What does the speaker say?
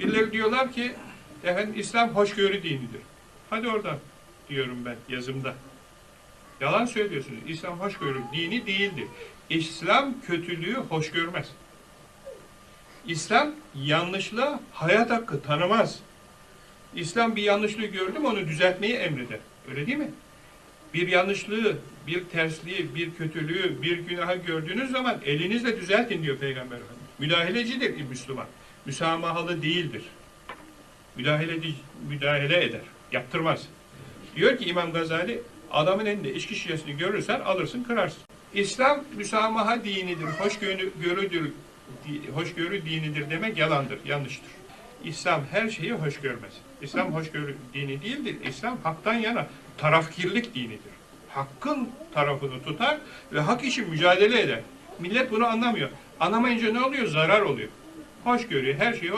Birileri diyorlar ki efendim İslam hoşgörü dinidir. Hadi oradan diyorum ben yazımda. Yalan söylüyorsunuz. İslam hoşgörü dini değildir. İslam kötülüğü hoş görmez. İslam yanlışlığa hayat hakkı tanımaz. İslam bir yanlışlığı gördü mü onu düzeltmeyi emreder. Öyle değil mi? Bir yanlışlığı, bir tersliği, bir kötülüğü, bir günahı gördüğünüz zaman elinizle düzeltin diyor Peygamber Efendimiz. Müdahalecidir Müslüman. Müsamahalı değildir. Müdahale, müdahale eder. Yaptırmaz. Diyor ki İmam Gazali, adamın elinde içki şişesini görürsen alırsın kırarsın. İslam müsamaha dinidir, hoşgörü, görüdür, di- hoşgörü dinidir demek yalandır, yanlıştır. İslam her şeyi hoş görmez. İslam hoşgörü dini değildir. İslam haktan yana tarafkirlik dinidir. Hakkın tarafını tutar ve hak için mücadele eder. Millet bunu anlamıyor. Anlamayınca ne oluyor? Zarar oluyor. Hoşgörü, her şeyi